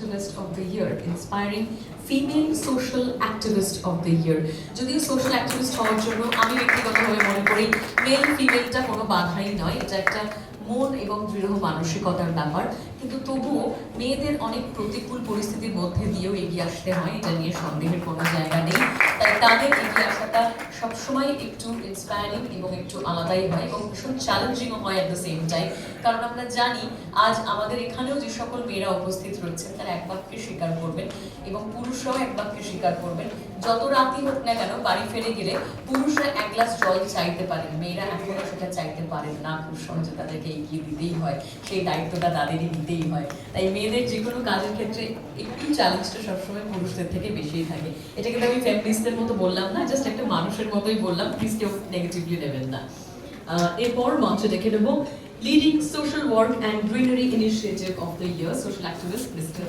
Activist of the year inspiring female social activist of the year যদিও social activist হওয়ার জন্য আমি ব্যক্তিগতভাবে মনে করি মেল ফিমেলটা কোনো বাধাই নয়, এটা একটা মন এবং দৃঢ় মানসিকতার ব্যাপার। কিন্তু তবুও মেয়েদের অনেক প্রতিকূল পরিস্থিতির মধ্যে দিয়েও এগিয়ে আসতে হয়, এটা নিয়ে সন্দেহের কোনো জায়গা নেই। তাদের এগিয়ে আসাটা সবসময় একটু ইন্সপায়ারিং এবং একটু আলাদাই হয় এবং ভীষণ চ্যালেঞ্জিংও হয় অ্যাট দ্য সেম টাইম কারণ আমরা জানি, আজ আমাদের এখানেও যে সকল মেয়েরা উপস্থিত রয়েছেন তারা এক বাক্যে স্বীকার করবেন এবং পুরুষরাও এক বাক্যে স্বীকার করবেন। যত রাতই হোক না কেন, বাড়ি ফিরে গেলে পুরুষরা এক গ্লাস জল চাইতে পারেন, মেয়েরা এখনও সেটা চাইতে পারেন না। খুব সহজে তাদেরকে এগিয়ে দিতেই হয়, সেই দায়িত্বটা তাদেরই দিতেই হয়। তাই মেয়েদের যে কোনো কাজের ক্ষেত্রে একটু চ্যালেঞ্জটা সবসময় পুরুষদের থেকে বেশিই থাকে। এটা কিন্তু আমি ফেমিনিস্টদের মতো বললাম না জাস্ট একটা মানুষের মতোই বললাম প্লিজ কেউ নেগেটিভলি নেবেন না আহ, এরপর মঞ্চে ডেকে নেব leading social work and greenery initiative of the year social activist mister